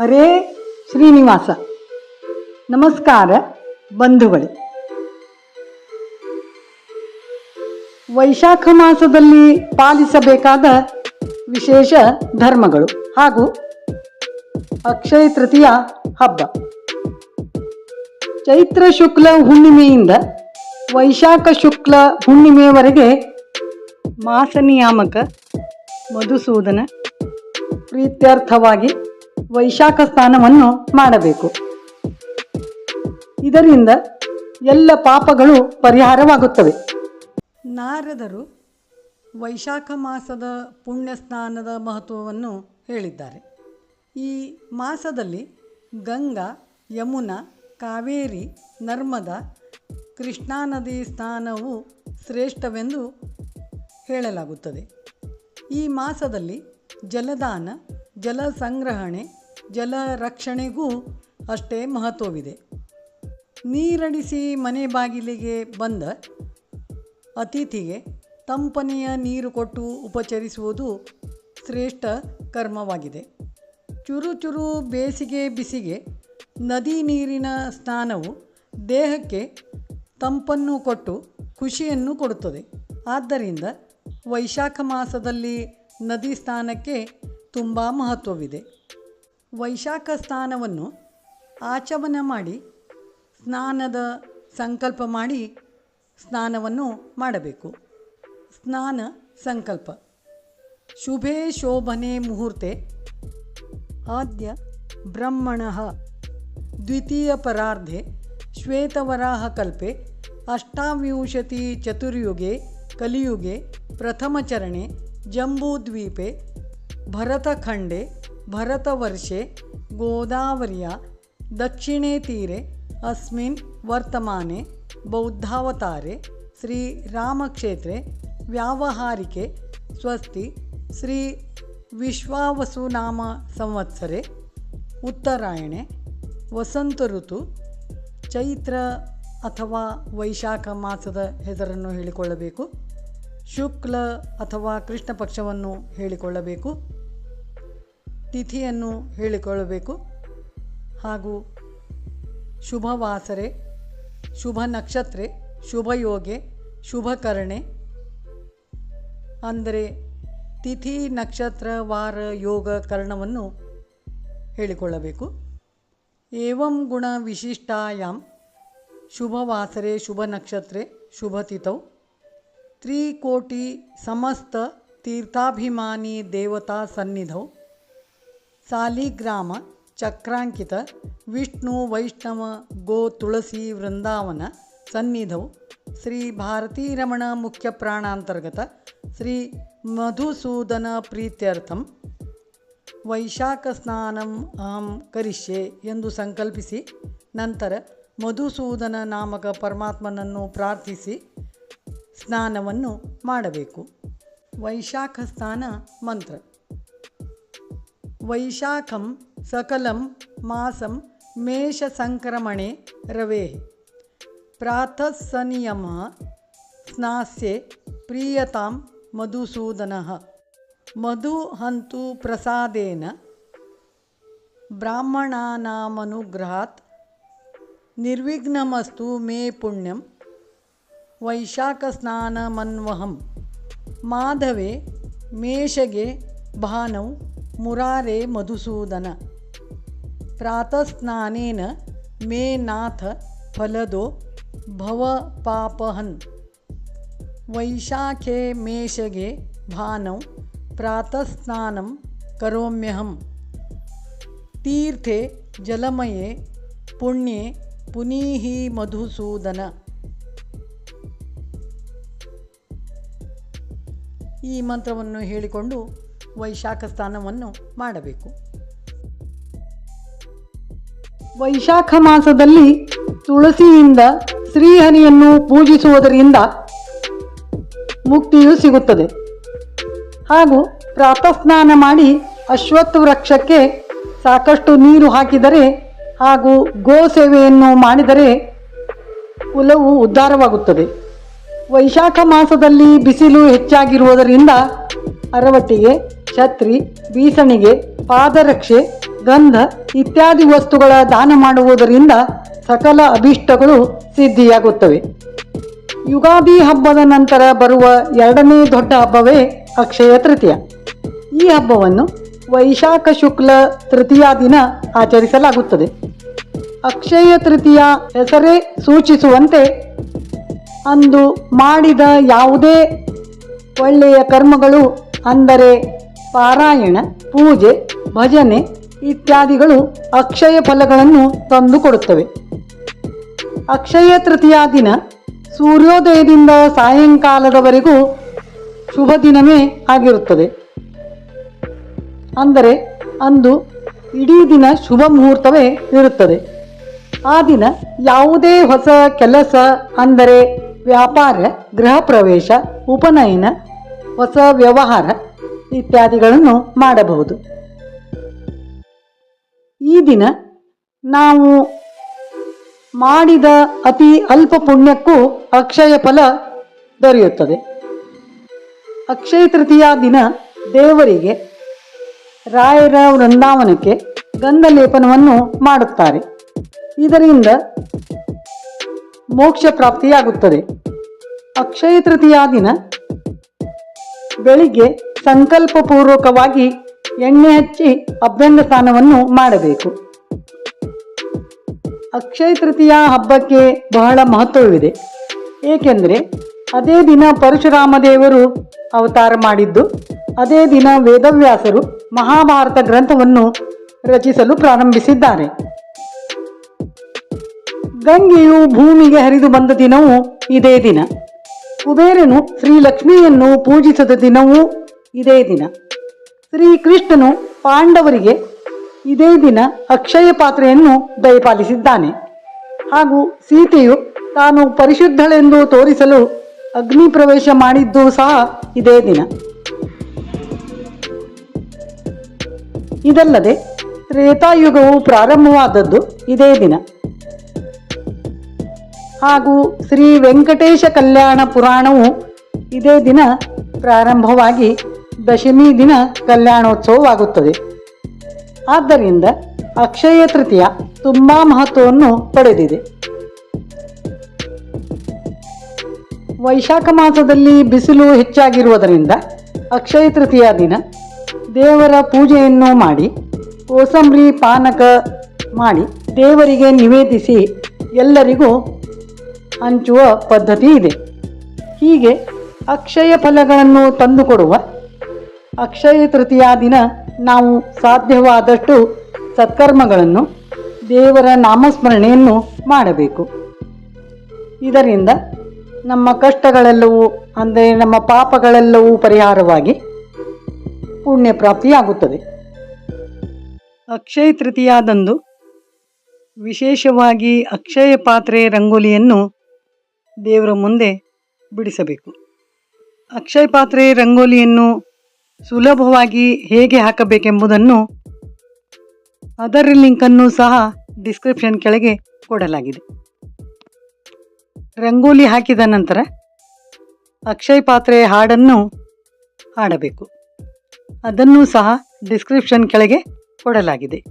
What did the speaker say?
ಹರೇ ಶ್ರೀನಿವಾಸ. ನಮಸ್ಕಾರ ಬಂಧುಗಳೇ. ವೈಶಾಖ ಮಾಸದಲ್ಲಿ ಪಾಲಿಸಬೇಕಾದ ವಿಶೇಷ ಧರ್ಮಗಳು ಹಾಗೂ ಅಕ್ಷಯ ತೃತೀಯ ಹಬ್ಬ. ಚೈತ್ರ ಶುಕ್ಲ ಹುಣ್ಣಿಮೆಯಿಂದ ವೈಶಾಖ ಶುಕ್ಲ ಹುಣ್ಣಿಮೆಯವರೆಗೆ ಮಾಸ ನಿಯಾಮಕ, ಮಧುಸೂದನ, ಪ್ರೀತ್ಯರ್ಥವಾಗಿ ವೈಶಾಖ ಸ್ನಾನವನ್ನು ಮಾಡಬೇಕು. ಇದರಿಂದ ಎಲ್ಲ ಪಾಪಗಳು ಪರಿಹಾರವಾಗುತ್ತವೆ. ನಾರದರು ವೈಶಾಖ ಮಾಸದ ಪುಣ್ಯ ಸ್ನಾನದ ಮಹತ್ವವನ್ನು ಹೇಳಿದ್ದಾರೆ. ಈ ಮಾಸದಲ್ಲಿ ಗಂಗಾ, ಯಮುನಾ, ಕಾವೇರಿ, ನರ್ಮದಾ ಕೃಷ್ಣಾ ನದಿ ಸ್ನಾನವು ಶ್ರೇಷ್ಠವೆಂದು ಹೇಳಲಾಗುತ್ತದೆ. ಈ ಮಾಸದಲ್ಲಿ ಜಲದಾನ ಜಲ ಸಂಗ್ರಹಣೆ ಜಲ ರಕ್ಷಣೆಗೂ ಅಷ್ಟೇ ಮಹತ್ವವಿದೆ. ನೀರಡಿಸಿ ಮನೆ ಬಾಗಿಲಿಗೆ ಬಂದ ಅತಿಥಿಗೆ ತಂಪನೆಯ ನೀರು ಕೊಟ್ಟು ಉಪಚರಿಸುವುದು ಶ್ರೇಷ್ಠ ಕರ್ಮವಾಗಿದೆ. ಚುರು ಚುರು ಬೇಸಿಗೆ ಬಿಸಿಗೆ ನದಿ ನೀರಿನ ಸ್ನಾನವು ದೇಹಕ್ಕೆ ತಂಪನ್ನು ಕೊಟ್ಟು ಖುಷಿಯನ್ನು ಕೊಡುತ್ತದೆ. ಆದ್ದರಿಂದ ವೈಶಾಖ ಮಾಸದಲ್ಲಿ ನದಿ ಸ್ನಾನಕ್ಕೆ ತುಂಬ ಮಹತ್ವವಿದೆ. ವೈಶಾಖ ಸ್ನಾನವನ್ನು ಆಚಮನ ಮಾಡಿ, ಸ್ನಾನದ ಸಂಕಲ್ಪ ಮಾಡಿ ಸ್ನಾನವನ್ನು ಮಾಡಬೇಕು. ಸ್ನಾನ ಸಂಕಲ್ಪ. ಶುಭೆ ಶೋಭನೆ ಮುಹೂರ್ತೆ. ಆದ್ಯ ಬ್ರಹ್ಮಣ. ದ್ವಿತೀಯ ಪರಾರ್ಧೆ. ಶ್ವೇತವರಾಹ ಕಲ್ಪೆ. ಅಷ್ಟಾವಿಂಶತಿ ಚತುರ್ಯುಗೆ, ಕಲಿಯುಗೆ ಪ್ರಥಮಚರಣೆ ಜಂಬೂದ್ವೀಪೆ, ಭರತಖಂಡೆ ಭರತವರ್ಷೆ ಗೋದಾವರಿಯ ದಕ್ಷಿಣೆ ತೀರೆ, ಅಸ್ಮಿನ್ ವರ್ತಮಾನೆ, ಬೌದ್ಧಾವತಾರೆ ಶ್ರೀರಾಮಕ್ಷೇತ್ರೆ ವ್ಯಾವಹಾರಿಕೆ, ಸ್ವಸ್ತಿ, ಶ್ರೀ ವಿಶ್ವಾವಸುನಾಮ ಸಂವತ್ಸರೆ, ಉತ್ತರಾಯಣೆ, ವಸಂತ ಋತು, ಚೈತ್ರ ಅಥವಾ ವೈಶಾಖ ಮಾಸದ ಹೆಸರನ್ನು ಹೇಳಿಕೊಳ್ಳಬೇಕು, ಶುಕ್ಲ ಅಥವಾ ಕೃಷ್ಣ ಪಕ್ಷವನ್ನು ಹೇಳಿಕೊಳ್ಳಬೇಕು. ತಿಥಿಯನ್ನು ಹೇಳಿಕೊಳ್ಳಬೇಕು. ಹಾಗೂ ಶುಭವಾಸರೆ, ಶುಭ ನಕ್ಷತ್ರೆ, ಶುಭಯೋಗೆ, ಶುಭಕರಣೆ. ಅಂದರೆ ತಿಥಿ, ನಕ್ಷತ್ರ, ವಾರ, ಯೋಗ, ಕರ್ಣವನ್ನು ಹೇಳಿಕೊಳ್ಳಬೇಕು. ಏವಂ ಗುಣ ವಿಶಿಷ್ಟಾಯಾಂ, ಶುಭವಾಸರೆ, ಶುಭ ನಕ್ಷತ್ರೆ ಶುಭತಿಥೌ ತ್ರಿಕೋಟಿ ಸಮಸ್ತ ತೀರ್ಥಾಭಿಮಾನಿ ದೇವತಾ ಸನ್ನಿಧೌ. ಸಾಲಿಗ್ರಾಮ, ಚಕ್ರಾಂಕಿತ, ವಿಷ್ಣು, ವೈಷ್ಣವ, ಗೋ, ತುಳಸಿ, ವೃಂದಾವನ ಸನ್ನಿಧವು ಶ್ರೀ ಭಾರತೀರಮಣ ಮುಖ್ಯ ಪ್ರಾಣಾಂತರ್ಗತ ಶ್ರೀ ಮಧುಸೂದನ ಪ್ರೀತ್ಯರ್ಥಂ ವೈಶಾಖ ಸ್ನಾನಂ ಅಹಂ ಕರಿಷ್ಯೆ ಎಂದು ಸಂಕಲ್ಪಿಸಿ ನಂತರ ಮಧುಸೂದನ ನಾಮಕ ಪರಮಾತ್ಮನನ್ನು ಪ್ರಾರ್ಥಿಸಿ ಸ್ನಾನವನ್ನು ಮಾಡಬೇಕು. ವೈಶಾಖ ಸ್ನಾನ ಮಂತ್ರ. वैशाखं, सकलं, मासं मेषसङ्क्रमणे रवेः। प्रातः सनियमः स्नास्ये प्रीयतां मधुसूदनः। मधुहन्तु प्रसादेन ब्राह्मणानामनुग्रहात् निर्विघ्नमस्तु मे पुण्यं। वैशाखस्नानमन्वहं। माधवे मेषगे भानौ ಮುರಾರೆ ಮಧುಸೂದನ ಪ್ರಾತಸ್ನಾನೇನ ಮೇ ನಾಥ ಫಲದೋ ಭವ ಪಾಪಹನ್ ವೈಶಾಖೆ ಮೇಷಗೆ ಭಾನೌ ಪ್ರಾತಸ್ನಾನಂ ಕರೋಮ್ಯಹಂ ತೀರ್ಥೆ ಜಲಮಯೇ ಪುಣ್ಯೆ ಪುನೀಹಿ ಮಧುಸೂದನ ಈ ಮಂತ್ರವನ್ನು ಹೇಳಿಕೊಂಡು ವೈಶಾಖ ಸ್ನಾನವನ್ನು ಮಾಡಬೇಕು. ವೈಶಾಖ ಮಾಸದಲ್ಲಿ ತುಳಸಿಯಿಂದ ಶ್ರೀಹನಿಯನ್ನು ಪೂಜಿಸುವುದರಿಂದ ಮುಕ್ತಿಯು ಸಿಗುತ್ತದೆ. ಹಾಗೂ ಪ್ರಾತಃಸ್ನಾನ ಮಾಡಿ ಅಶ್ವತ್ಥ ವೃಕ್ಷಕ್ಕೆ ಸಾಕಷ್ಟು ನೀರು ಹಾಕಿದರೆ ಹಾಗೂ ಗೋ ಸೇವೆಯನ್ನು ಮಾಡಿದರೆ ಕುಲವು ಉದ್ಧಾರವಾಗುತ್ತದೆ. ವೈಶಾಖ ಮಾಸದಲ್ಲಿ ಬಿಸಿಲು ಹೆಚ್ಚಾಗಿರುವುದರಿಂದ ಅರವಟ್ಟಿಗೆ ಛತ್ರಿ ಬೀಸಣಿಗೆ ಪಾದರಕ್ಷೆ, ಗಂಧ ಇತ್ಯಾದಿ ವಸ್ತುಗಳ ದಾನ ಮಾಡುವುದರಿಂದ ಸಕಲ ಅಭೀಷ್ಟಗಳು ಸಿದ್ಧಿಯಾಗುತ್ತವೆ. ಯುಗಾದಿ ಹಬ್ಬದ ನಂತರ ಬರುವ ಎರಡನೇ ದೊಡ್ಡ ಹಬ್ಬವೇ ಅಕ್ಷಯ ತೃತೀಯ. ಈ ಹಬ್ಬವನ್ನು ವೈಶಾಖ ಶುಕ್ಲ ತೃತೀಯ ದಿನ ಆಚರಿಸಲಾಗುತ್ತದೆ. ಅಕ್ಷಯ ತೃತೀಯ ಹೆಸರೇ ಸೂಚಿಸುವಂತೆ ಅಂದು ಮಾಡಿದ ಯಾವುದೇ ಒಳ್ಳೆಯ ಕರ್ಮಗಳು ಅಂದರೆ ಪಾರಾಯಣ, ಪೂಜೆ, ಭಜನೆ ಇತ್ಯಾದಿಗಳು ಅಕ್ಷಯ ಫಲಗಳನ್ನು ತಂದುಕೊಡುತ್ತವೆ. ಅಕ್ಷಯ ತೃತೀಯ ದಿನ ಸೂರ್ಯೋದಯದಿಂದ ಸಾಯಂಕಾಲದವರೆಗೂ ಶುಭ ದಿನವೇ ಆಗಿರುತ್ತದೆ. ಅಂದರೆ ಅಂದು ಇಡೀ ದಿನ ಶುಭ ಮುಹೂರ್ತವೇ ಇರುತ್ತದೆ. ಆ ದಿನ ಯಾವುದೇ ಹೊಸ ಕೆಲಸ ಅಂದರೆ ವ್ಯಾಪಾರ, ಗೃಹ ಪ್ರವೇಶ, ಉಪನಯನ, ಹೊಸ ವ್ಯವಹಾರ ಇತ್ಯಾದಿಗಳನ್ನು ಮಾಡಬಹುದು. ಈ ದಿನ ನಾವು ಮಾಡಿದ ಅತಿ ಅಲ್ಪ ಪುಣ್ಯಕ್ಕೂ ಅಕ್ಷಯ ಫಲ ದೊರೆಯುತ್ತದೆ. ಅಕ್ಷಯ ತೃತೀಯ ದಿನ ದೇವರಿಗೆ ರಾಯರ ವೃಂದಾವನಕ್ಕೆ ಗಂಧ ಲೇಪನವನ್ನು ಮಾಡುತ್ತಾರೆ. ಇದರಿಂದ ಮೋಕ್ಷ ಪ್ರಾಪ್ತಿಯಾಗುತ್ತದೆ. ಅಕ್ಷಯ ತೃತೀಯ ದಿನ ಬೆಳಿಗ್ಗೆ ಸಂಕಲ್ಪಪೂರ್ವಕವಾಗಿ ಎಣ್ಣೆ ಹಚ್ಚಿ ಅಭ್ಯಂಗ ಸ್ನಾನವನ್ನು ಮಾಡಬೇಕು. ಅಕ್ಷಯ ತೃತೀಯ ಹಬ್ಬಕ್ಕೆ ಬಹಳ ಮಹತ್ವವಿದೆ. ಏಕೆಂದರೆ ಅದೇ ದಿನ ಪರಶುರಾಮ ದೇವರು ಅವತಾರ ಮಾಡಿದ್ದು, ಅದೇ ದಿನ ವೇದವ್ಯಾಸರು ಮಹಾಭಾರತ ಗ್ರಂಥವನ್ನು ರಚಿಸಲು ಪ್ರಾರಂಭಿಸಿದ್ದಾರೆ. ಗಂಗೆಯು ಭೂಮಿಗೆ ಹರಿದು ಬಂದ ದಿನವೂ ಇದೇ ದಿನ. ಕುಬೇರನು ಶ್ರೀಲಕ್ಷ್ಮಿಯನ್ನು ಪೂಜಿಸದ ಪೂಜಿಸಿದ ದಿನವೂ ಇದೇ ದಿನ. ಶ್ರೀಕೃಷ್ಣನು ಪಾಂಡವರಿಗೆ ಇದೇ ದಿನ ಅಕ್ಷಯ ಪಾತ್ರೆಯನ್ನು ದಯಪಾಲಿಸಿದ್ದಾನೆ. ಹಾಗೂ ಸೀತೆಯು ತಾನು ಪರಿಶುದ್ಧಳೆಂದು ತೋರಿಸಲು ಅಗ್ನಿ ಪ್ರವೇಶ ಮಾಡಿದ್ದು ಸಹ ಇದೇ ದಿನ. ಇದಲ್ಲದೆ ತ್ರೇತಾಯುಗವು ಪ್ರಾರಂಭವಾದದ್ದು ಇದೇ ದಿನ. ಹಾಗೂ ಶ್ರೀ ವೆಂಕಟೇಶ ಕಲ್ಯಾಣ ಪುರಾಣವು ಇದೇ ದಿನ ಪ್ರಾರಂಭವಾಗಿ ದಶಮಿ ದಿನ ಕಲ್ಯಾಣೋತ್ಸವವಾಗುತ್ತದೆ. ಆದ್ದರಿಂದ ಅಕ್ಷಯ ತೃತೀಯ ತುಂಬ ಮಹತ್ವವನ್ನು ಪಡೆದಿದೆ. ವೈಶಾಖ ಮಾಸದಲ್ಲಿ ಬಿಸಿಲು ಹೆಚ್ಚಾಗಿರುವುದರಿಂದ ಅಕ್ಷಯ ತೃತೀಯ ದಿನ ದೇವರ ಪೂಜೆಯನ್ನು ಮಾಡಿ, ಕೋಸಂಬರಿ ಪಾನಕ ಮಾಡಿ ದೇವರಿಗೆ ನಿವೇದಿಸಿ ಎಲ್ಲರಿಗೂ ಹಂಚುವ ಪದ್ಧತಿ ಇದೆ. ಹೀಗೆ ಅಕ್ಷಯ ಫಲಗಳನ್ನು ತಂದುಕೊಡುವ ಅಕ್ಷಯ ತೃತೀಯ ದಿನ ನಾವು ಸಾಧ್ಯವಾದಷ್ಟು ಸತ್ಕರ್ಮಗಳನ್ನು ದೇವರ ನಾಮಸ್ಮರಣೆಯನ್ನು ಮಾಡಬೇಕು. ಇದರಿಂದ ನಮ್ಮ ಕಷ್ಟಗಳೆಲ್ಲವೂ, ಅಂದರೆ ನಮ್ಮ ಪಾಪಗಳೆಲ್ಲವೂ ಪರಿಹಾರವಾಗಿ ಪುಣ್ಯ ಪ್ರಾಪ್ತಿಯಾಗುತ್ತದೆ. ಅಕ್ಷಯ ತೃತೀಯದಂದು ವಿಶೇಷವಾಗಿ ಅಕ್ಷಯ ಪಾತ್ರೆ ರಂಗೋಲಿಯನ್ನು ದೇವರ ಮುಂದೆ ಬಿಡಿಸಬೇಕು. ಅಕ್ಷಯ ಪಾತ್ರೆ ರಂಗೋಲಿಯನ್ನು ಸುಲಭವಾಗಿ ಹೇಗೆ ಹಾಕಬೇಕೆಂಬುದನ್ನು ಅದರ ಲಿಂಕನ್ನು ಸಹ ಡಿಸ್ಕ್ರಿಪ್ಷನ್ ಕೆಳಗೆ ಕೊಡಲಾಗಿದೆ. ರಂಗೋಲಿ ಹಾಕಿದ ನಂತರ ಅಕ್ಷಯ್ ಪಾತ್ರೆ ಹಾಡನ್ನು ಹಾಡಬೇಕು. ಅದನ್ನು ಸಹ ಡಿಸ್ಕ್ರಿಪ್ಷನ್ ಕೆಳಗೆ ಕೊಡಲಾಗಿದೆ.